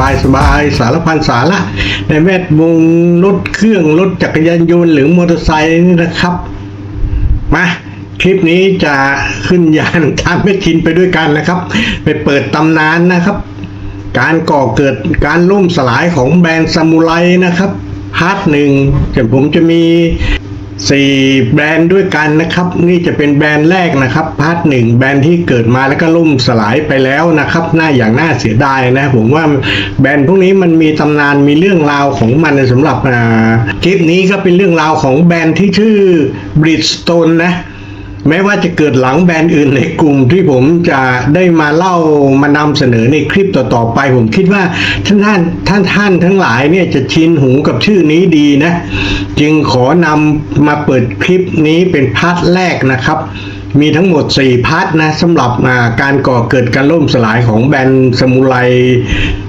บายสบายสารพันสาระในแวดวงรถเครื่องรถจักรยานยนต์หรือมอเตอร์ไซค์นี่นะครับ มาคลิปนี้จะขึ้นยานทางเมทินไปด้วยกันนะครับ ไปเปิดตำนานนะครับ การก่อเกิดการล่มสลายของแบรนด์ซามูไรนะครับพาร์ทหนึ่งจะผมจะมี สี่แบรนด์ด้วยกันนะครับ นี่จะเป็นแบรนด์แรกนะครับพาร์ทหนึ่งแบรนด์ที่เกิดมาแล้วก็ล่มสลายไปแล้วนะครับน่าอย่างน่าเสียดายนะผมว่าแบรนด์พวกนี้มันมีตำนานมีเรื่องราวของมันสำหรับคลิปนี้ก็เป็นเรื่องราวของแบรนด์ที่ชื่อบริดสโตนนะ แม้ว่าจะเกิดหลังแบรนด์อื่นในกลุ่มที่ผมจะได้มาเล่ามานำเสนอในคลิปต่อๆไป ผมคิดว่าท่านท่านท่านท่านทั้งหลายเนี่ยจะชินหูกับชื่อนี้ดีนะ จึงขอนำมาเปิดคลิปนี้เป็นพาร์ทแรกนะครับ มีทั้งหมด 4 พาร์ทนะสำหรับการก่อเกิดการล่มสลายของแบรนด์สมุไร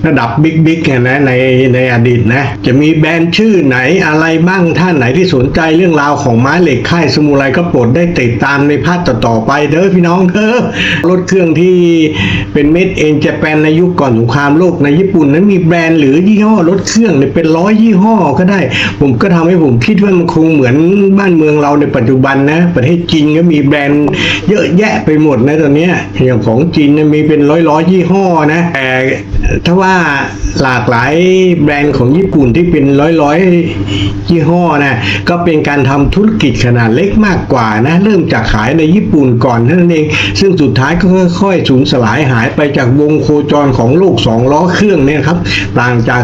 ระดับบิ๊กบิ๊กเนี่ยนะในในอดีตนะจะมีแบรนด์ชื่อไหนอะไรบ้างท่านไหนที่สนใจเรื่องราวของไม้เหล็กค่ายสมุไรก็โปรดได้ติดตามในพาร์ทต่อๆไปเด้อพี่น้องเด้อรถเครื่องที่เป็นเม็ดเอ็นจะแปนในยุคก่อนสงครามโลกในญี่ปุ่นนั้นมีแบรนด์หรือยี่ห้อรถเครื่องเนี่ยเป็นร้อยยี่ห้อก็ได้ ผมก็ทำให้ผมคิดว่ามันคงเหมือนบ้านเมืองเราในปัจจุบันนะประเทศจีนก็มีแบรนด์เยอะแยะไปหมดนะตอนนี้อย่างของจีนมีเป็นร้อยร้อยยี่ห้อนะแต่ถ้าว่าหลากหลายแบรนด์ของญี่ปุ่นที่เป็นร้อยร้อยยี่ห้อนะก็เป็นการทำธุรกิจขนาดเล็กมากกว่านะเริ่มจากขายในญี่ปุ่นก่อนเท่านั้นเอง ซึ่งสุดท้ายก็ค่อยๆสูญสลายหายไปจากวงโคจรของโลกสองล้อเครื่องเนี่ยครับต่างจาก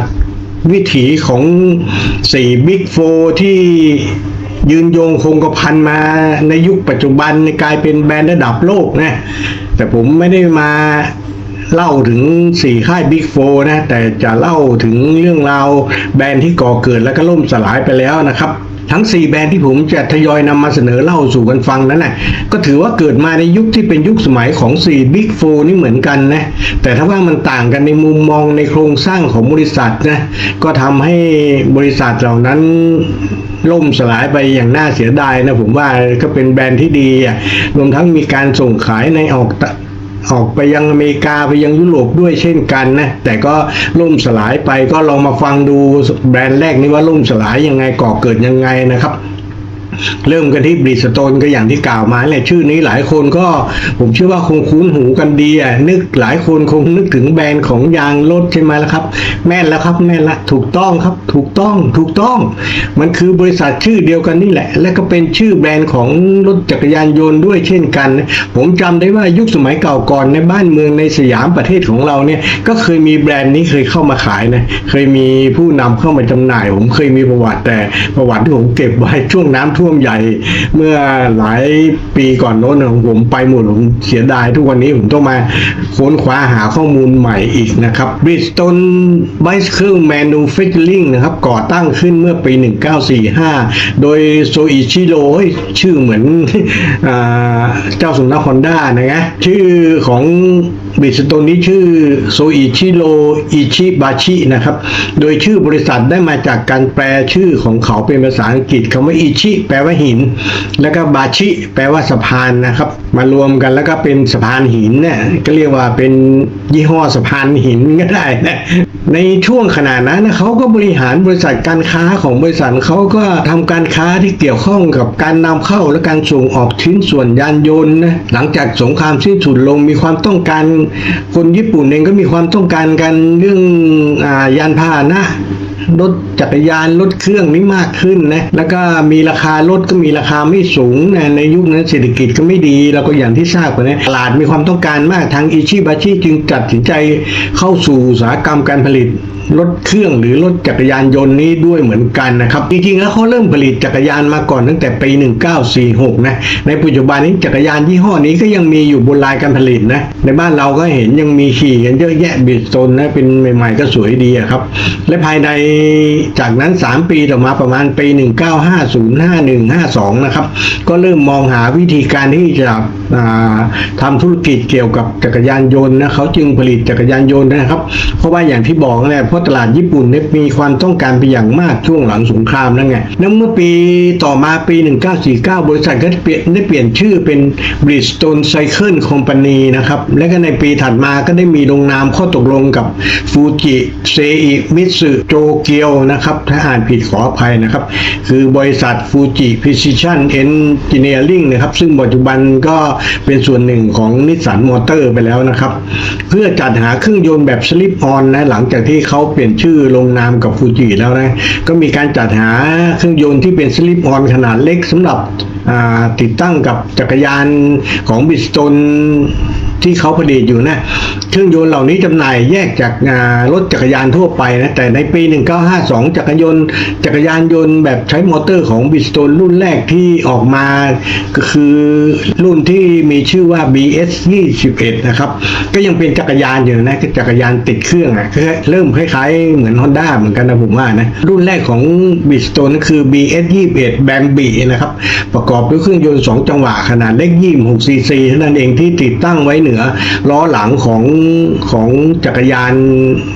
วิถีของสี่บิ๊กโฟที่ ยืนโยงคงกระพันมาในยุคปัจจุบันกลายเป็นแบรนด์ระดับโลกนะแต่ผมไม่ได้มาเล่าถึงสี่ค่ายบิ๊กโฟนะ แต่จะเล่าถึงเรื่องราวแบรนด์ที่ก่อเกิดแล้วก็ล่มสลายไปแล้วนะครับ ทั้ง 4 แบรนด์ที่ผมจะทยอยนำมาเสนอเล่าสู่กันฟังนั้นนะก็ถือว่าเกิดมาในยุคที่เป็นยุคสมัยของ 4 Big 4นี่เหมือนกันนะแต่ถ้าว่ามันต่างกันในมุมมองในโครงสร้างของบริษัทนะก็ทำให้บริษัทเหล่านั้นล่มสลายไปอย่างน่าเสียดายนะผมว่าก็เป็นแบรนด์ที่ดีรวมทั้งมีการส่งขายในออก ออกไปยังอเมริกาไปยังยุโรปด้วยเช่นกันนะแต่ก็ล่มสลายไปก็ลองมาฟังดูแบรนด์แรกนี้ว่าล่มสลายยังไงก่อเกิดยังไงนะครับ เริ่มกันที่บริสโตนก็อย่างที่กล่าวมาแหละชื่อนี้หลายคนก็ผมเชื่อว่าคงคุ้นหูกันดีอะนึกหลายคนคงนึกถึงแบรนด์ของยางรถใช่ไหมล่ะครับ แม่นแล้วครับแม่นละถูกต้องครับถูกต้องถูกต้อง มันคือบริษัทชื่อเดียวกันนี่แหละ และก็เป็นชื่อแบรนด์ของรถจักรยานยนต์ด้วยเช่นกัน ผมจำได้ว่ายุคสมัยเก่าก่อนในบ้านเมืองในสยามประเทศของเราเนี่ยก็เคยมีแบรนด์นี้เคยเข้ามาขายนะเคยมีผู้นำเข้ามาจำหน่าย ผมเคยมีประวัติแต่ประวัติที่ผมเก็บไว้ช่วงน้ำท่วมใหญ่เมื่อหลายปีก่อนโน้นของผมไปหมดผมเสียดายทุกวันนี้ผมต้องมาค้นคว้าหาข้อมูลใหม่อีกนะครับ Bridgestone Bicycle Manufacturing นะครับ ก่อตั้งขึ้นเมื่อปี 1945 โดยโซอิชิโร่ชื่อเหมือนอเจ้าสุนัขฮอนด้านะฮะชื่อของบริษัทนี้ชื่อโซอิชิโรอิชิบาชินะครับ โดยชื่อบริษัทได้มาจากการแปลชื่อของเขาเป็นภาษาอังกฤษคำว่าอิชิแปลว่าหิน แล้วก็บาชิ แปลว่าสะพานนะครับมารวมกันแล้วก็เป็นสะพานหินเนี่ยก็เรียกว่าเป็นยี่ห้อสะพานหินก็ได้นะในช่วงขณะนั้นนะเขาก็บริหารบริษัทการค้าของบริษัทเขาก็ทำการค้าที่เกี่ยวข้องกับการนำเข้าและการส่งออกชิ้นส่วนยานยนต์นะหลังจากสงครามสิ้นสุดลงมีความต้องการ คนญี่ปุ่นเองก็มีความต้องการกันเรื่องอยานพาหนะ รถจักรยานรถเครื่องนี้มากขึ้นนะแล้วก็มีราคารถก็มีราคาไม่สูงนะในยุคนั้นเศรษฐกิจก็ไม่ดีเราก็อย่างที่ทราบกันนะตลาดมีความต้องการมากทางอิชิบาชิจึงตัดสินใจเข้าสู่อุตสาหกรรมการผลิต รถเครื่องหรือรถจักรยานยนต์นี้ด้วยเหมือนกันนะครับ จริงๆแล้วเขาเริ่มผลิตจักรยานมาก่อนตั้งแต่ปี 1946 นะ ในปัจจุบันนี้จักรยานยี่ห้อนี้ก็ยังมีอยู่บนลายการผลิตนะ ในบ้านเราก็เห็นยังมีขี่กันเยอะแยะบิดโซนนะ เป็นใหม่ๆก็สวยดีครับ และภายในจากนั้น 3 ปีต่อมาประมาณปี 19505152 นะครับ ก็เริ่มมองหาวิธีการที่จะอ่าทำธุรกิจเกี่ยวกับจักรยานยนต์นะเขาจึงผลิตจักรยานยนต์นะครับ เพราะว่าอย่างที่บอกนะเพราะตลาดญี่ปุ่นเนี่ยมีความต้องการเป็นอย่างมากช่วงหลังสงครามนั่นไงแล้วเมื่อปีต่อมาปี 1949 บริษัทก็ได้เปลี่ยนได้เปลี่ยนชื่อเป็น Bridgestone Cycle Company นะครับ และก็ในปีถัดมาก็ได้มีลงนามข้อตกลงกับฟูจิเซอิมิตสึโจเกียวนะครับ ถ้าอ่านผิดขออภัยนะครับ คือบริษัทฟูจิ Precision Engineering นะครับ ซึ่งปัจจุบันก็เป็นส่วนหนึ่งของนิสสันมอเตอร์ไปแล้วนะครับ เพื่อจัดหาเครื่องยนต์แบบสลิปออนนะหลังจากที่เขาเปลี่ยนชื่อลงนามกับฟูจิแล้วนะ ก็มีการจัดหาเครื่องยนต์ที่เป็นสลิปออนขนาดเล็กสำหรับติดตั้งกับจักรยานของบิสตน ที่เขาผลิตอยู่นะเครื่องยนต์เหล่านี้จำหน่ายแยกจากรถจักรยานทั่วไปนะแต่ในปี 1952 จักรยานจักรยานยนต์แบบใช้มอเตอร์ของบิสโตนรุ่นแรกที่ออกมา ก็คือรุ่นที่มีชื่อว่า BS 21นะครับก็ยังเป็นจักรยานอยู่นะก็จักรยานติดเครื่องอะเริ่มคล้ายๆเหมือน Honda เหมือนกันนะผมว่านะรุ่นแรกของบิสโตนคือ BS 21 b a m b i นะครับประกอบด้วยเครื่องยนต์ 2 จังหวะขนาดเล็ก26ซีซีเท่านั้นเองที่ติดตั้งไว้เหนือล้อหลังของของจักรยาน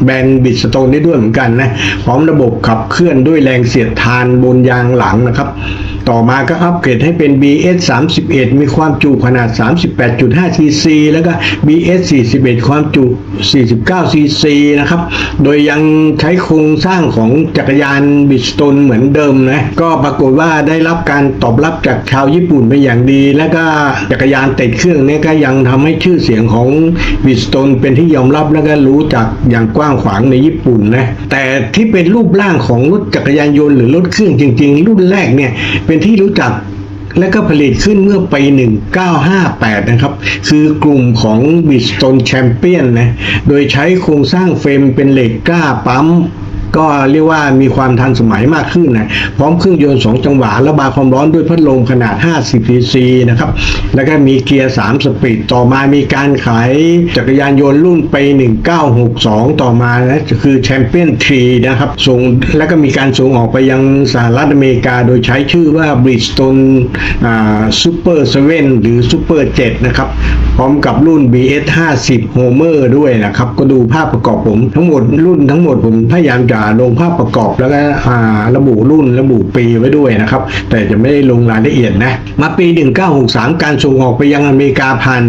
แบรนด์บิดสโตนได้ด้วยเหมือนกันนะพร้อมระบบขับเคลื่อนด้วยแรงเสียดทานบนยางหลังนะครับ ต่อมาก็อัปเกรดให้เป็น BS 31มีความจุขนาด 38.5 cc แล้วก็ BS 41 ความจุ 49 cc นะครับ โดยยังใช้โครงสร้างของจักรยานบิสตนเหมือนเดิมนะ ก็ปรากฏว่าได้รับการตอบรับจากชาวญี่ปุ่นเป็นอย่างดี แล้วก็จักรยานติดเครื่องนี่ยก็ยังทำให้ชื่อเสียงของบิสตนเป็นที่ยอมรับแล้วก็รู้จักอย่างกว้างขวางในญี่ปุ่นนะ แต่ที่เป็นรูปร่างของรถจักรยานยนต์หรือรถเครื่องจริง ๆ รุ่นแรกเนี่ยเป็นที่รู้จักและก็ผลิตขึ้นเมื่อปี 1958 นะครับ คือกลุ่มของบิสตันแชมเปี้ยนนะ โดยใช้โครงสร้างเฟรมเป็นเหล็กกล้าปั๊ม ก็เรียกว่ามีความทันสมัยมากขึ้นนะพร้อมเครื่องยนต์ 2 จังหวะระบายความร้อนด้วยพัดลมขนาด 50 cc นะครับ แล้วก็มีเกียร์ 3 สปีดต่อมามีการขายจักรยานยนต์รุ่นปี 1962 ต่อมานะคือ Champion 3นะครับส่งแล้วก็มีการส่งออกไปยังสหรัฐอเมริกา โดยใช้ชื่อว่า Bridgestone อ่า Super 7หรือ Super 7นะครับ พร้อมกับรุ่น BS 50 Homer ด้วยนะครับ ก็ดูภาพประกอบผมทั้งหมดรุ่นทั้งหมดผมพยายามจะลงภาพประกอบแล้วก็ระบุรุ่นระบุปีไว้ด้วยนะครับ แต่จะไม่ได้ลงรายละเอียดนะ มาปี 1963 การส่งออกไปยังอเมริกาผ่าน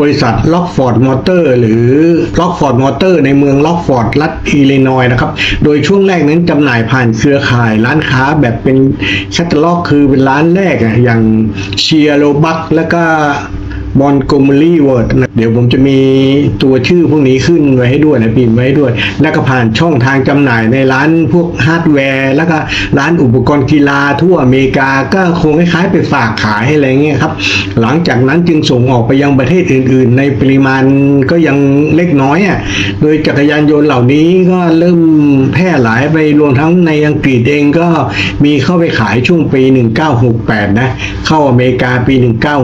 บริษัท Lockford Motor หรือ Lockford Motor ในเมือง Lockford รัฐอิลลินอยส์นะครับ โดยช่วงแรกนั้นจำหน่ายผ่านเครือข่ายร้านค้าแบบเป็นแคตตาล็อกคือเป็นร้านแรกอะอย่างเชียโรบักแล้วก็ บอนโกมลี่เวิร์ดเดี๋ยวผมจะมีตัวชื่อพวกนี้ขึ้นไว้ให้ด้วยนะพิมพ์ไว้ให้ด้วย แล้วก็ผ่านช่องทางจำหน่ายในร้านพวกฮาร์ดแวร์ แล้วก็ร้านอุปกรณ์กีฬาทั่วอเมริกาก็คงคล้ายๆไปฝากขายอะไรเงี้ยครับ หลังจากนั้นจึงส่งออกไปยังประเทศอื่น ๆ ในปริมาณก็ยังเล็กน้อยอะโดยจักรยานยนต์เหล่านี้ก็เริ่มแพร่หลายไปรวมทั้งในอังกฤษเองก็มีเข้าไปขายช่วงปี 1968 นะ เข้าอเมริกาปี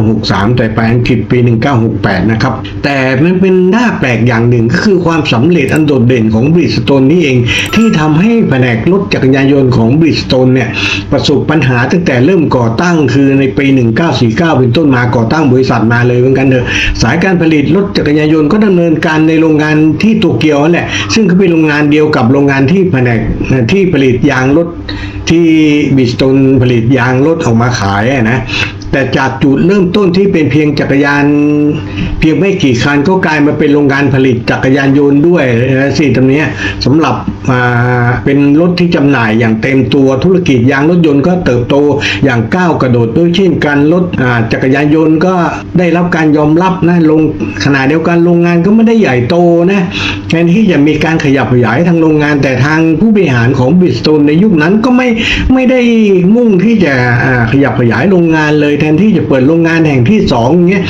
1963 แต่ไปอังกฤษปี 1968 นะครับ แต่มันเป็นหน้าแปลกอย่างหนึ่งก็คือความสำเร็จอันโดดเด่นของบริสโตนนี่เอง ที่ทำให้แผนกรถจักรยานยนต์ของบริสโตนเนี่ยประสบปัญหาตั้งแต่เริ่มก่อตั้งคือในปี 1949 เป็นต้นมาก่อตั้งบริษัทมาเลยเหมือนกันเถอะสายการผลิตรถจักรยานยนต์ก็ดำเนินการในโรงงานที่โตเกียวนั่นแหละซึ่งก็เป็นโรงงานเดียวกับโรงงานที่แผนกที่ผลิตยางรถที่บิสตนผลิตยางรถออกมาขายนะ แต่จากจุดเริ่มต้นที่เป็นเพียงจักรยาน เพียงไม่กี่คันก็กลายมาเป็นโรงงานผลิตจักรยานยนต์ด้วยนะสิตรงเนี้ยสำหรับอ่าเป็นรถที่จำหน่ายอย่างเต็มตัวธุรกิจยางรถยนต์ก็เติบโตอย่างก้าวกระโดดด้วยเช่นกันรถอ่าจักรยานยนต์ก็ได้รับการยอมรับนะลงขณะเดียวกันโรงงานก็ไม่ได้ใหญ่โตนะแทนที่จะมีการขยับขยายทางโรงงาน แต่ทางผู้บริหารของบิสโตนในยุคนั้นก็ไม่ไม่ได้มุ่งที่จะอ่าขยับขยายโรงงานเลยนที่จะเปิดโรงงานแห่งที่สองอย่างเงี้ย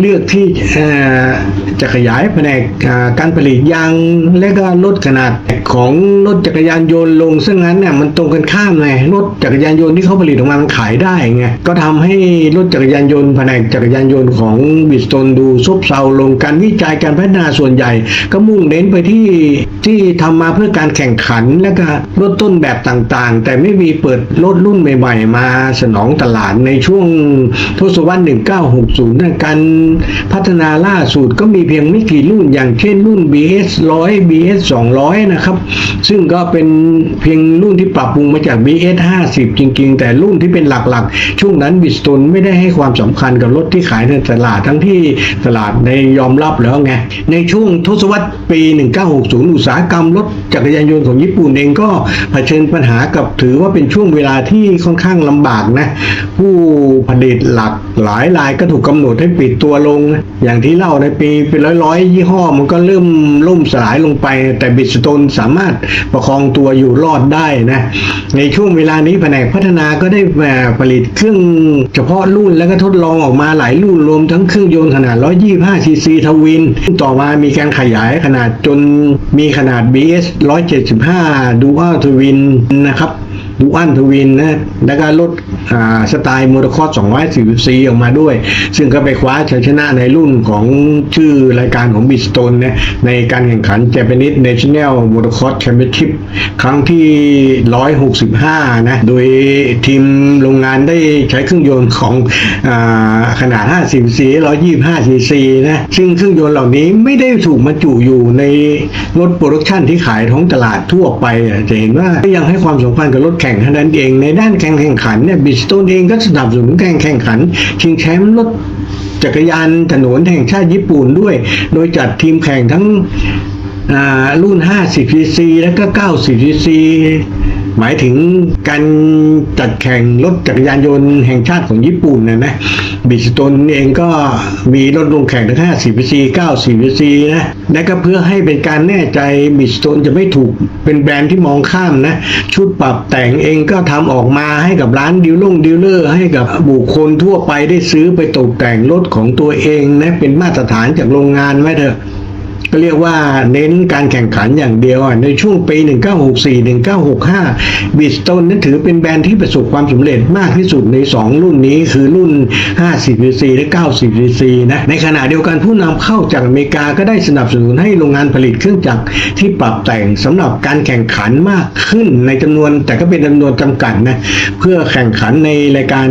เลือกที่จะขยายแผนกาการผลิตยางและก็ลดขนาดของรถจักรยานยนต์ลงซึ่งนั้นเนี่ยมันตรงกันข้ามไงรถจักรยานยนต์ที่เขาผลิตออกมามันขายได้ไงก็ทำให้รถจักรยานยนต์แผนกจักรยานยนต์ของบิสตนดูซบเซาลงการวิจัยการพัฒนาส่วนใหญ่ ก็มุ่งเน้นไปที่ที่ทำมาเพื่อการแข่งขันและก็ลดต้นแบบต่างๆ แต่ไม่มีเปิดรถรุ่นใหม่ ๆ มาสนองตลาดในช่วงทศวรรษ 1960นะการพัฒนาล่าสุดก็มีเพียงไม่กี่รุ่น อย่างเช่นรุ่น BS 100 BS 200 นะครับ ซึ่งก็เป็นเพียงรุ่นที่ปรับปรุงมาจาก BS 50 จริง ๆ แต่รุ่นที่เป็นหลักๆ ช่วงนั้นบิสตนไม่ได้ให้ความสำคัญกับรถที่ขายในตลาดทั้งที่ตลาดในยอมรับแล้วไง ในช่วงทศวรรษปี 1960 อุตสาหกรรมรถจักรยานยนต์ของญี่ปุ่นเองก็เผชิญปัญหากับถือว่าเป็นช่วงเวลาที่ค่อนข้างลำบากนะผู้ผลิตหลักหลายรายก็ถูกกำหนดให้ปิดตัวลง อย่างที่เล่าในปีเป็นร้อยๆ ยี่ห้อมันก็เริ่มล่มสลายลงไป แต่บิสโตนสามารถประคองตัวอยู่รอดได้นะในช่วงเวลานี้แผนกพัฒนาก็ได้ผลิตเครื่องเฉพาะรุ่นแล้วก็ทดลองออกมาหลายรุ่นรวมทั้งเครื่องยนต์ขนาด 125 ซีซีทวิน ต่อมามีการขยายขนาดจนมีขนาด BS 175 Dual Twin นะครับ ดูอันทวินนะแล้วก็รถสไตล์มอเตอร์คอร์ส240ซีออกมาด้วย ซึ่งก็ไปคว้าชัยชนะในรุ่นของชื่อรายการของบิสโตนนะในการแข่งขัน Japanese National Motocross Championship ครั้งที่ 165 นะ โดยทีมโรงงานได้ใช้เครื่องยนต์ของอาขนาด 50 c 125 cc นะ ซึ่งเครื่องยนต์เหล่านี้ไม่ได้ถูกบรรจุอยู่ในรถโปรดักชันที่ขายท้องตลาดทั่วไป จะเห็นว่ายังให้ความสำคัญกับรถแข่งเท่านั้นเอง ในด้านแข่งแข่งขันเนี่ยบิสโตนเองก็สนับสนุนการแข่งขันชิงแชมป์รถจักรยานถนนแห่งชาติญี่ปุ่นด้วย โดยจัดทีมแข่งทั้งรุ่น 50 cc แล้วก็ 90 cc หมายถึงการจัดแข่งรถจักรยานยนต์แห่งชาติของญี่ปุ่นนะนะบิสโตนเองก็มีรถลงแข่งทั้ง50 cc 90 cc นะและก็เพื่อให้เป็นการแน่ใจบิสโตนจะไม่ถูกเป็นแบรนด์ที่มองข้ามนะ ชุดปรับแต่งเองก็ทำออกมาให้กับร้านดิวลงดิวเลอร์ให้กับบุคคลทั่วไปได้ซื้อไปตกแต่งรถของตัวเองนะเป็นมาตรฐานจากโรงงานไว้เถอะ ก็เรียกว่าเน้นการแข่งขันอย่างเดียวอะในช่วงปี 1964-1965บิสโตนนั้นถือเป็นแบรนด์ที่ประสบความสำเร็จมากที่สุดใน 2 รุ่นนี้คือรุ่น 50cc และ 90cc นะในขณะเดียวกันผู้นำเข้าจากอเมริกาก็ได้สนับสนุนให้โรงงานผลิตเครื่องจักรที่ปรับแต่งสำหรับการแข่งขันมากขึ้นในจำนวนแต่ก็เป็นจำนวนจำกัดนะเพื่อแข่งขันในรายการ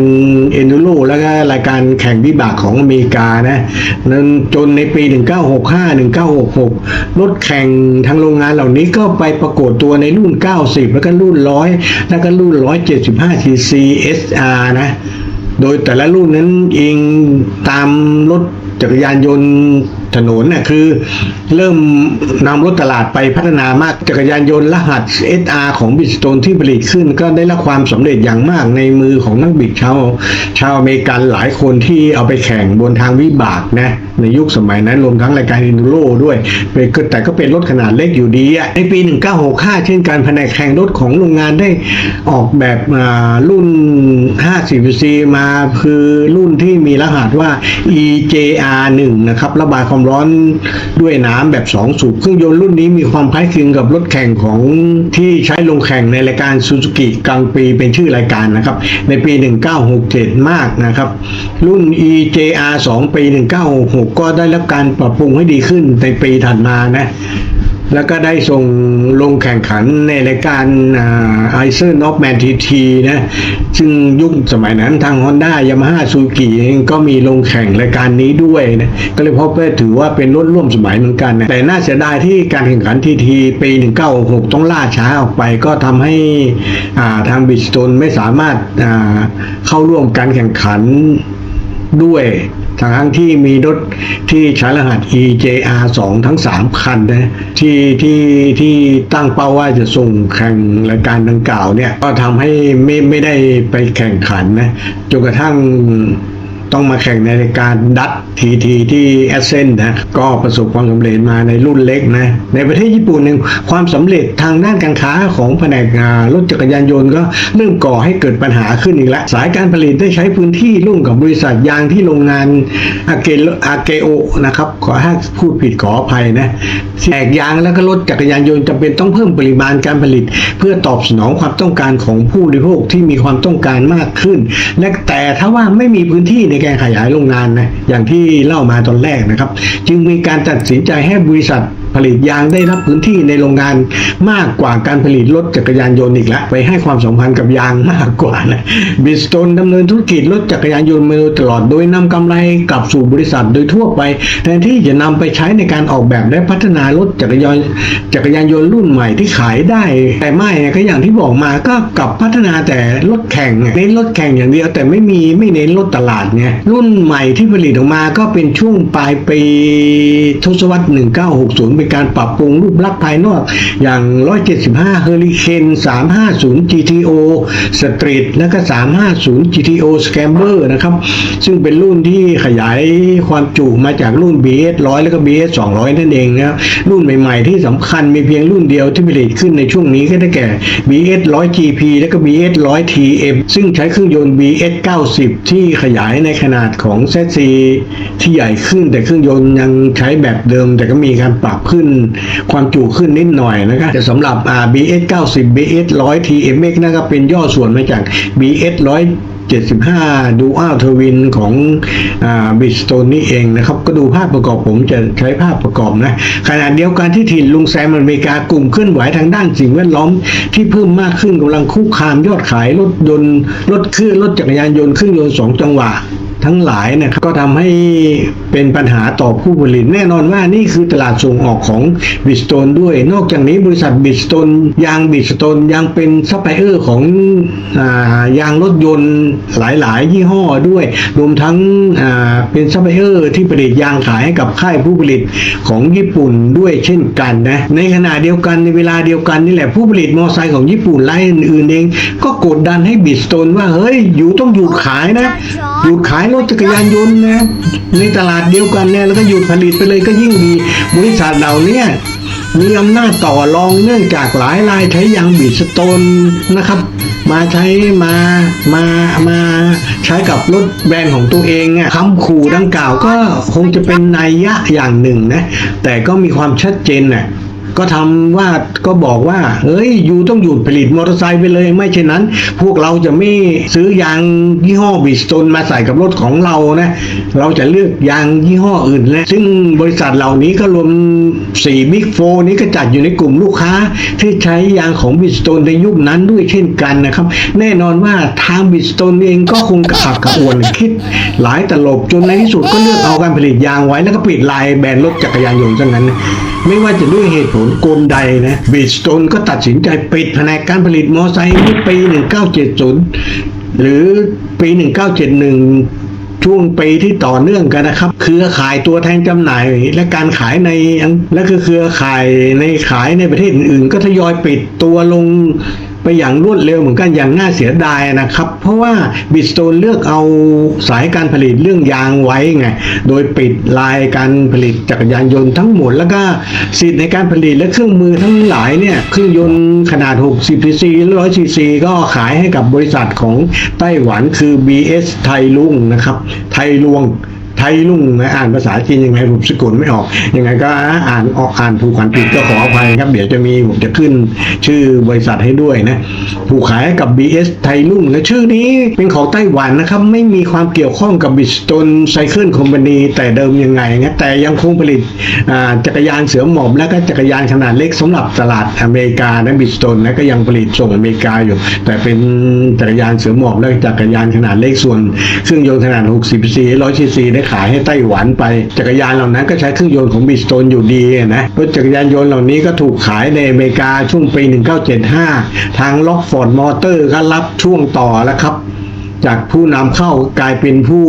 เอนดูโรแล้วก็รายการแข่งวิบากของอเมริกานะนั้นจนในปี 1965 6รถแข่งทางโรงงานเหล่านี้ก็ไปประกวดตัวในรุ่น 90 แล้วก็รุ่น 100 แล้วก็รุ่น 175 cc SR นะ โดยแต่ละรุ่นนั้นเองตามรถจักรยานยนต์ ถนนน่ะคือ เริ่มนำรถตลาดไปพัฒนามากจักรยานยนต์รหัส SR ของบิสโตนที่ผลิตขึ้น ก็ได้รับความสำเร็จอย่างมากในมือของนักบิดชาวชาวอเมริกันหลายคนที่เอาไปแข่งบนทางวิบากนะในยุคสมัยนั้นรวมทั้งรายการอินดูโรด้วยเป็นแต่ก็เป็นรถขนาดเล็กอยู่ดีในปี 1965 เช่นการแผนกแข่งรถของโรงงานได้ออกแบบอ่ารุ่น 50cc มาคือรุ่นที่มีรหัสว่า EJR1 นะครับระบายความร้อนด้วยน้ำแบบ2สูบเครื่องยนต์รุ่นนี้มีความคล้ายคลึงกับรถแข่งของที่ใช้ลงแข่งในรายการซูซูกิกลางปีเป็นชื่อรายการนะครับ ในปี 1967 มากนะครับ รุ่น EJR2 ปี 1966 ก็ได้รับการปรับปรุงให้ดีขึ้นในปีถัดมานะ แล้วก็ได้ส่งลงแข่งขันในรายการไอเซอร์นอฟแมนทีทีนะซึ่งยุคสมัยนั้นทาง Honda Yamaha Suzuki ก็มีลงแข่งรายการนี้ด้วยนะก็เลยพราะว่าถือว่าเป็นรถร่วมสมัยเหมือนกันนะแต่น่าเสียดายที่การแข่งขันทีทีปี 1966 ต้องล่าช้าออกไปก็ทำให้าทางบิสตนไม่สามารถาเข้าร่วมการแข่งขันด้วย ทั้งที่มีรถที่ใช้รหัส EJR 2 ทั้ง 3 คันนะที่ที่ที่ตั้งเป้าว่าจะส่งแข่งรายการดังกล่าวเนี่ยก็ทำให้ไม่ไม่ได้ไปแข่งขันนะจนกระทั่ง ต้องมาแข่งในรายการดัตทีทีที่แอสเซนนะก็ประสบความสำเร็จมาในรุ่นเล็กนะในประเทศญี่ปุ่นเองความสำเร็จทางด้านการค้าของแผนกรถจักรยานยนต์ก็เริ่มก่อให้เกิดปัญหาขึ้นอีกแล้วสายการผลิตได้ใช้พื้นที่ร่วมกับบริษัทยางที่โรงงานอาเกอาเกโอนะครับขอให้พูดผิดขออภัยนะแตกยางแล้วก็รถจักรยานยนต์จำเป็นต้องเพิ่มปริมาณการผลิต เพื่อตอบสนองความต้องการของผู้บริโภคที่มีความต้องการมากขึ้น และแต่ถ้าว่าไม่มีพื้นที่ในกขยายโรงงานนะอย่างที่เล่ามาตอนแรกนะครับ จึงมีการตัดสินใจให้บริษัทผลิตยางได้รับพื้นที่ในโรงงานมากกว่าการผลิตรถจักรยานยนต์อีกแล้วไปให้ความสำคัญกับยางมากกว่านะบิสโตนดำเนินธุรกิจรถจักรยานยนต์มาโดยตลอดโดยนำกำไรกลับสู่บริษัทโดยทั่วไปแทนที่จะนำไปใช้ในการออกแบบและพัฒนารถจักรยานจักรยานยนต์รุ่นใหม่ที่ขายได้ แต่ไม่ก็อย่างที่บอกมาก็กลับพัฒนาแต่รถแข่งไงเน้นรถแข่งอย่างเดียวแต่ไม่มีไม่เน้นรถตลาดไงรุ่นใหม่ที่ผลิตออกมาก็เป็นช่วงปลายปีทศวรรษ 1960 เป็นการปรับปรุงรูปลักษณ์ภายนอก อย่าง 175 Hurricane 350 GTO Street และก็ 350 GTO Scamber นะครับ ซึ่งเป็นรุ่นที่ขยายความจุมาจากรุ่น BS 100 แล้วก็ BS 200 นั่นเองนะครับ รุ่นใหม่ๆ ที่สำคัญมีเพียงรุ่นเดียวที่ผลิตขึ้นในช่วงนี้ก็ได้แก่ BS 100 GP แล้วก็ BS 100 TM ซึ่งใช้เครื่องยนต์ BS 90 ที่ขยายในขนาดของ ZC ที่ใหญ่ขึ้น แต่เครื่องยนต์ยังใช้แบบเดิม แต่ก็มีการปรับขึ้นความจุขึ้นนิดหน่อยนะครับแต่สำหรับ BS 90 BS 100 TMX นะครับเป็นย่อส่วนมาจาก BS 100 75ดูอัลเทอร์วินของบิสโตนนี่เองนะครับ ก็ดูภาพประกอบผมจะใช้ภาพประกอบนะขณะเดียวกันที่ถิ่นลุงแซมอเมริกากลุ่มเคลื่อนไหวทางด้านสิ่งแวดล้อม ที่เพิ่มมากขึ้นกำลังคุกคามยอดขายรถยนต์รถเครื่องรถจักรยานยนต์เครื่องยนต์สองจังหวะ ทั้งหลายนะครับก็ทำให้เป็นปัญหาต่อผู้ผลิตแน่นอนว่านี่คือตลาดส่งออกของบิสโตนด้วย นอกจากนี้บริษัทบิสโตนยางบิสโตนยังเป็นซัพพลายเออร์ของอายางรถยนต์หลาย ๆ ยี่ห้อด้วย รวมทั้งอ่าเป็นซัพพลายเออร์ที่ผลิตยางขายให้กับค่ายผู้ผลิตของญี่ปุ่นด้วยเช่นกันนะในขณะเดียวกันในเวลาเดียวกันนี่แหละผู้ผลิตมอเตอร์ไซค์ของญี่ปุ่นรายอื่นๆเอง ก็กดดันให้บิสโตนว่าเฮ้ยอยู่ต้องหยุดขายนะหยุดขายรถจักรยานยนต์นะในตลาดเดียวกันเนี่ยแล้วก็หยุดผลิตไปเลยก็ยิ่งดีบริษัทเหล่าเนี้ยมีอำนาจต่อรองเนื่องจากหลายรายใช้ยางบิดสโตนนะครับ มาใช้มามามาใช้กับรถแบรนด์ของตัวเองอะคำขู่ดังกล่าวก็คงจะเป็นนัยยะอย่างหนึ่งนะแต่ก็มีความชัดเจนน่ะ ก็ทำว่าก็บอกว่าเฮ้ยยูต้องหยุดผลิตมอเตอร์ไซค์ไปเลย ไม่เช่นนั้น พวกเราจะไม่ซื้อยางยี่ห้อบิสโตนมาใส่กับรถของเรานะเราจะเลือกยางยี่ห้ออื่นนะซึ่งบริษัทเหล่านี้ก็รวม4บิ๊กโฟนี้ก็จัดอยู่ในกลุ่มลูกค้า ที่ใช้ยางของบิสโตนในยุคนั้นด้วยเช่นกันนะครับ แน่นอนว่าทางบิสโตนเองก็คงกระอักกระอ่วนคิดหลายตลบจนในที่สุดก็เลือกเอาการผลิตยางไว้แล้วก็ปิดลายแบรนด์รถจักรยานยนต์ซะงั้น ไม่ว่าจะด้วยเหตุผลกลใดนะบิสโตนก็ตัดสินใจปิดแผนกการผลิตมอไซค์ปี 1970 หรือปี 1971ช่วงปีที่ต่อเนื่องกันนะครับ เครือข่ายตัวแทนจำหน่าย และการขายในและคือเครือข่ายในขายในประเทศอื่น ๆ ก็ทยอยปิดตัวลงไปอย่างรวดเร็วเหมือนกันอย่างน่าเสียดายนะครับ เพราะว่าบิสโตนเลือกเอาสายการผลิตเรื่องยางไว้ไง โดยปิดลายการผลิตจักรยานยนต์ทั้งหมด แล้วก็สิทธิ์ในการผลิตและเครื่องมือทั้งหลายเนี่ยเครื่องยนต์ขนาด 60 cc 100 cc ก็ขายให้กับบริษัทของไต้หวันคือ BS ไทยลุงนะครับ ไทยลวง ไทยลุงนะอ่านภาษาจีนยังไงผมสะกดไม่ออกยังไงก็อ่านออกอ่านผูกขันผิดก็ขออภัยครับ เดี๋ยวจะมีผมจะขึ้นชื่อบริษัทให้ด้วยนะผูกขายกับ BS ไทยลุงและชื่อนี้เป็นของไต้หวันนะครับ ไม่มีความเกี่ยวข้องกับ Bridgestone Cycle Company แต่เดิมยังไงนะแต่ยังคงผลิตจักรยานเสือหมอบและก็จักรยานขนาดเล็กสำหรับตลาดอเมริกานะ Bridgestone นะก็ยังผลิตส่งอเมริกาอยู่ แต่เป็นจักรยานเสือหมอบและจักรยานขนาดเล็กส่วนเครื่องยนต์ขนาด 60 cc 100 cc ได้ขายให้ไต้หวันไป จักรยานเหล่านั้นก็ใช้เครื่องยนต์ของบิสโตนอยู่ดีนะรถจักรยานยนต์เหล่านี้ก็ถูกขายในอเมริกาช่วงปี 1975 ทางล็อกฟอร์ดมอเตอร์ก็รับช่วงต่อแล้วครับจากผู้นำเข้ากลายเป็นผู้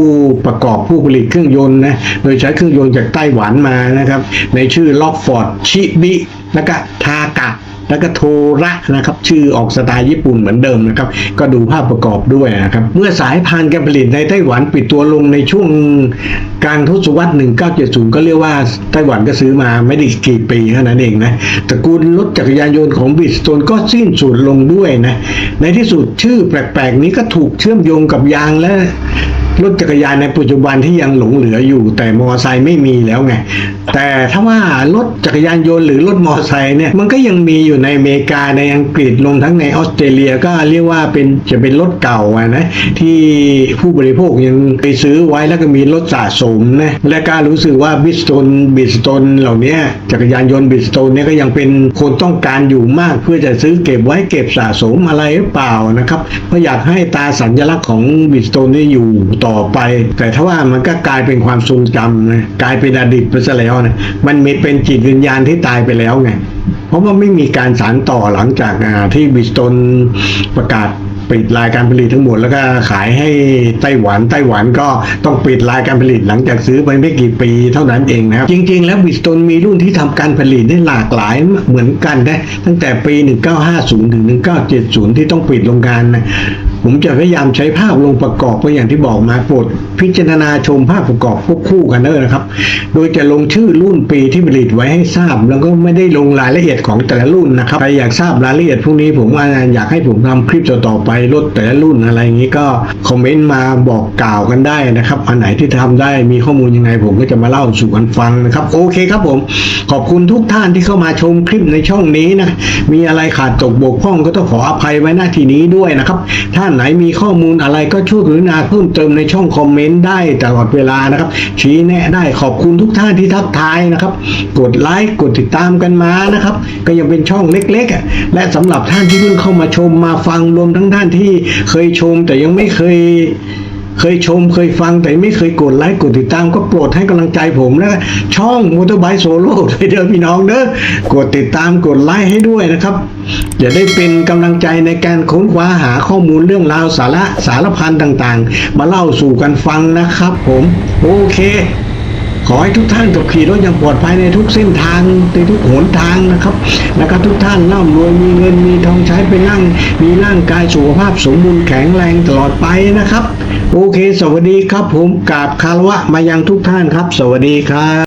ประกอบผู้ผลิตเครื่องยนต์นะ โดยใช้เครื่องยนต์จากไต้หวันมานะครับ ในชื่อล็อกฟอร์ดชิบิแล้วก็ทากะ แล้วก็โทระนะครับชื่อออกสไตล์ญี่ปุ่นเหมือนเดิมนะครับก็ดูภาพประกอบด้วยนะครับเมื่อสายพานการผลิตในไต้หวันปิดตัวลงในช่วงกลางทศวรรษ 1970 ก็เรียกว่าไต้หวันก็ซื้อมาไม่ได้กี่ปีเท่านั้นเองนะตระกูลรถจักรยานยนต์ของบิสโตนก็สิ้นสุดลงด้วยนะในที่สุดชื่อแปลกๆ นี้ก็ถูกเชื่อมโยงกับยางและ รถจักรยานในปัจจุบันที่ยังหลงเหลืออยู่ แต่มอไซค์ไม่มีแล้วไง แต่ถ้าว่ารถจักรยานยนต์หรือรถมอไซค์เนี่ยมันก็ยังมีอยู่ในอเมริกาในอังกฤษรวมทั้งในออสเตรเลียก็เรียกว่าเป็นจะเป็นรถเก่าอะนะที่ผู้บริโภคยังไปซื้อไว้แล้วก็มีรถสะสมนะและก็รู้สึกว่าบิสตนบิสตนเหล่านี้จักรยานยนต์บิสตนเนี่ยก็ยังเป็นคนต้องการอยู่มาก เพื่อจะซื้อเก็บไว้เก็บสะสมอะไรหรือเปล่านะครับเพราะอยากให้ตาสัญลักษณ์ของบิสตนนี่อยู่ต่่อไป แต่ถ้าว่ามันก็กลายเป็นความทรงจำนะกลายเป็นอดีตไปซะแล้วนะมันมีเป็นจิตวิญญาณที่ตายไปแล้วไงเพราะว่าไม่มีการสานต่อหลังจากที่บิสตนประกาศปิดรายการผลิตทั้งหมดแล้วก็ขายให้ไต้หวันไต้หวันก็ต้องปิดรายการผลิตหลังจากซื้อไปไม่กี่ปีเท่านั้นเองนะครับจริง ๆ แล้วบิสตนมีรุ่นที่ทำการผลิตได้หลากหลายเหมือนกันนะตั้งแต่ปี 1950 ถึง 1970 ที่ต้องปิดโรงงานนะ ผมจะพยายามใช้ภาพลงประกอบก็อย่างที่บอกมาโปรดพิจารณาชมภาพประกอบควบคู่กันเนอะนะครับ โดยจะลงชื่อรุ่นปีที่ผลิตไว้ให้ทราบ แล้วก็ไม่ได้ลงรายละเอียดของแต่ละรุ่นนะครับใครอยากทราบรายละเอียดพวกนี้ผมว่าอยากให้ผมทำคลิปต่อๆไปรถแต่ละรุ่นอะไรอย่างนี้ก็คอมเมนต์มาบอกกล่าวกันได้นะครับอันไหนที่ทำได้มีข้อมูลยังไง ผมก็จะมาเล่าสู่กันฟังนะครับ โอเคครับผม ขอบคุณทุกท่านที่เข้ามาชมคลิปในช่องนี้นะมีอะไรขาดตกบกพร่องก็ต้องขออภัยไว้หน้าที่นี้ด้วยนะครับ ท่านไหนมีข้อมูลอะไรก็ช่วยกรุณาเพิ่มเติมในช่องคอมเมนต์ได้ตลอดเวลานะครับ ชี้แนะได้ขอบคุณทุกท่านที่ทักทายนะครับ กดไลค์กดติดตามกันมานะครับ ก็ยังเป็นช่องเล็กๆ และสำหรับท่านที่เพิ่งเข้ามาชมมาฟังรวมทั้งท่านที่เคยชมแต่ยังไม่เคย เคยชมเคยฟังแต่ไม่เคยกดไลค์กดติดตามก็โปรดให้กำลังใจผมนะช่องมอเตอร์ไบค์โซโล่ด้วยเด้อพี่น้องเด้อกดติดตามกดไลค์ให้ด้วยนะครับจะได้เป็นกำลังใจในการค้นคว้าหาข้อมูลเรื่องราวสาระสารพันต่างๆ มาเล่าสู่กันฟังนะครับผม โอเค ขอให้ทุกท่านขับขี่รถอย่างปลอดภัยในทุกเส้นทางในทุกหนทางนะครับแล้วก็ทุกท่านร่ำรวยมีเงินมีทองใช้ไปนั่ง มีร่างกายสุขภาพสมบูรณ์แข็งแรงตลอดไปนะครับ โอเค สวัสดีครับผมกราบคารวะมายังทุกท่านครับ สวัสดีครับ